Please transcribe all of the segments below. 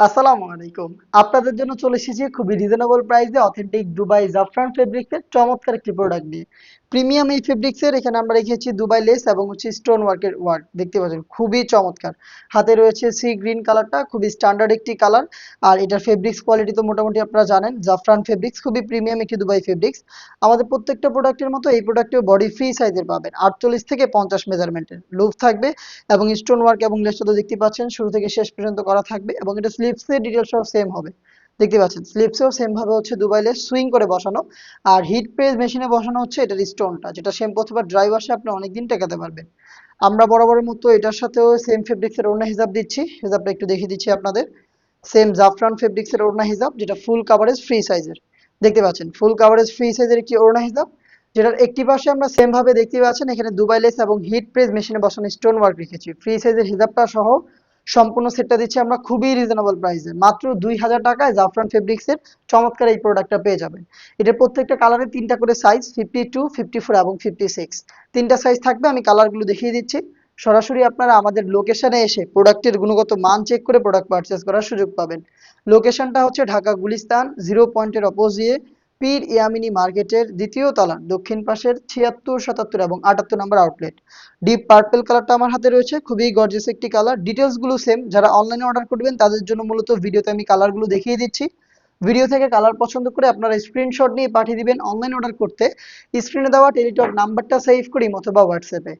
আসসালামু আলাইকুম। আপনাদের জন্য চলে এসেছি খুবই রিজনেবল প্রাইসে অথেন্টিক দুবাই জাফরান ফেব্রিক্সের চমৎকার একটি প্রোডাক্ট নিয়ে। প্রিমিয়াম এই ফেব্রিক্সের এখানে আমরা রেখেছি দুবাই লেস এবং হচ্ছে স্টোন ওয়ার্কের ওয়ার্ক দেখতে পাচ্ছেন, খুবই চমৎকার। হাতে রয়েছে সি গ্রিন কালারটা খুবই স্ট্যান্ডার্ড একটি কালার আর এটার ফেব্রিক্স কোয়ালিটি তো মোটামুটি আপনারা জানেন জাফরান ফেব্রিক্স খুবই প্রিমিয়াম একটি দুবাই ফেব্রিক্স আমাদের প্রত্যেকটা প্রোডাক্টের মতো এই প্রোডাক্টেও বডি ফ্রি সাইজের পাবেন, আটচল্লিশ থেকে পঞ্চাশ মেজারমেন্টের লুপ থাকবে এবং স্টোন ওয়ার্ক এবং লেসটা তো দেখতে পাচ্ছেন, শুরু থেকে শেষ পর্যন্ত করা থাকবে এবং এটা স্লিপসের ডিটেলস সব সেম হবে। দেখতে পাচ্ছেন। স্লিপসেও সেম ভাবে হচ্ছে দুবাই লেস সুইং করে বসানো। আর হিট প্রেস মেশিনে বসানো হচ্ছে এটার স্টোনটা যেটা শ্যাম্পু অথবা ড্রাই ওয়াশে আপনি অনেকদিন টেকাতে পারবেন। আমরা বরাবরের মতো এটার সাথেও সেম ফেব্রিক্সের ওড়না হিসাব দিচ্ছি। হিসাবটা একটু দেখিয়ে দিচ্ছি আপনাদের। সেম জাফরান ফেব্রিক্সের ওড়না হিসাব যেটা ফুল কাভারেজ ফ্রি সাইজের দেখতে পাচ্ছেন ফুল কাভারেজ ফ্রি সাইজের একটি ওড়না হিসাব যেটার একটি পাশে আমরা সেম ভাবে দেখতে পাচ্ছেন, এখানে দুবাই লেস এবং হিট প্রেস মেশিনে বসানো স্টোন ওয়ার্ক রেখেছি। ফ্রি সাইজের হিসাবটা সহ সম্পূর্ণ সেটটা দিচ্ছি আমরা খুবই রিজনেবল প্রাইসে মাত্র দুই হাজার টাকায় জাফরান ফেব্রিক্সের চমৎকার এই প্রোডাক্টটা পেয়ে যাবেন। এটার প্রত্যেকটা কালারে তিনটা করে size fifty two fifty four এবং ফিফটি সিক্স তিনটা সাইজ থাকবে, আমি কালারগুলো দেখিয়ে দিচ্ছি। সরাসরি আপনারা আমাদের লোকেশনে এসে প্রোডাক্টের গুণগত মান চেক করে প্রোডাক্ট পারচেস করার সুযোগ পাবেন। লোকেশনটা হচ্ছে ঢাকা গুলিস্তান জিরো পয়েন্টের অপোজিয়ে পীর ইয়ামিনী মার্কেটের দ্বিতীয় তলার দক্ষিণ পাশের ছিয়াত্তর, সাতাত্তর এবং আটাত্তর নম্বর আউটলেট। ডিপ পার্পেল কালারটা আমার হাতে রয়েছে, খুবই গর্জিয়াস একটি কালার। ডিটেলসগুলো সেম যারা অনলাইনে অর্ডার করবেন, তাদের জন্য মূলত ভিডিওতে আমি কালারগুলো দেখিয়ে দিচ্ছি। ভিডিও থেকে কালার পছন্দ করে আপনারা স্ক্রিনশট নিয়ে পাঠিয়ে দিবেন অনলাইন অর্ডার করতে। স্ক্রিনে দেওয়া টেলিটক নাম্বারটা সেভ করি, অথবা হোয়াটসঅ্যাপে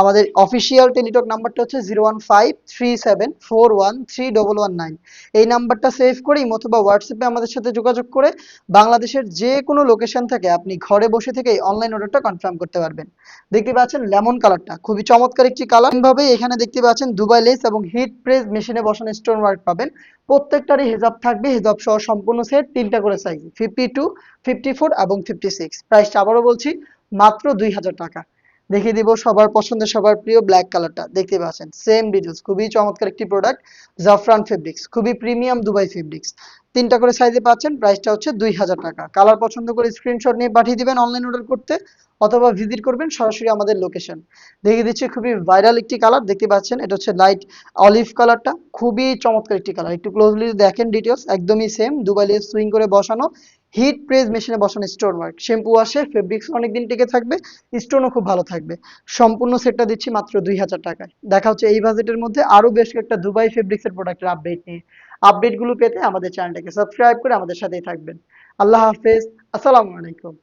আমাদের অফিসিয়াল টেলিটক নাম্বারটা হচ্ছে zero one five three seven four one three double one nine এই নাম্বারটা সেভ করি অথবা হোয়াটসঅ্যাপে আমাদের সাথে যোগাযোগ করে বাংলাদেশের যে কোনো লোকেশন থেকে আপনি ঘরে বসে থেকে অনলাইন অর্ডারটা কনফার্ম করতে পারবেন। দেখতে পাচ্ছেন লেমন কালারটা খুবই চমৎকার একটি কালার ভাবে এখানে দেখতে পাচ্ছেন দুবাই লেস এবং হিট প্রেস মেশিনে বসানো স্টোন ওয়ার্ক পাবেন। প্রত্যেকটারই হেজাব থাকবে, হেজাব সহ সম্পূর্ণ সেট তিনটা করে size fifty two fifty four এবং ফিফটি সিক্স প্রাইসটা আবারও বলছি, মাত্র দুই হাজার টাকা। দেখিয়ে দিব সবার পছন্দের, সবার প্রিয় ব্ল্যাক কালারটা দেখতে পাচ্ছেন সেম ডিটেলস খুবই চমৎকার একটি প্রোডাক্ট জাফরান ফেব্রিক্স খুবই প্রিমিয়াম দুবাই ফেব্রিক্স তিনটা করে সাইজে পাচ্ছেন প্রাইসটা হচ্ছে দুই হাজার টাকা। কালার পছন্দ করে স্ক্রিনশট নিয়ে পাঠিয়ে দিবেন অনলাইন অর্ডার করতে, অথবা ভিজিট করবেন সরাসরি আমাদের লোকেশন দেখিয়ে দিচ্ছি, খুবই ভাইরাল একটি কালার দেখতে পাচ্ছেন, এটা হচ্ছে লাইট অলিভ কালারটা খুবই চমৎকার একটি কালার একটু ক্লোজলি দেখেন ডিটেলস একদমই সেম দুবাইলে সুইং করে বসানো। হিট প্রেস মেশিনে বসানো স্টোন ওয়ার্ক শ্যাম্পু আসে ফেব্রিক্স অনেকদিন টিকে থাকবে, স্টোনও খুব ভালো থাকবে। সম্পূর্ণ সেটটা দিচ্ছি মাত্র দুই হাজার টাকায়। দেখা হচ্ছে এই বাজেটের মধ্যে আরও বেশ কয়েকটা দুবাই ফেব্রিক্সের প্রোডাক্টের আপডেট নিয়ে। আপডেটগুলো পেতে আমাদের চ্যানেলটাকে সাবস্ক্রাইব করে আমাদের সাথেই থাকবেন। আল্লাহ হাফেজ, আসসালামু আলাইকুম।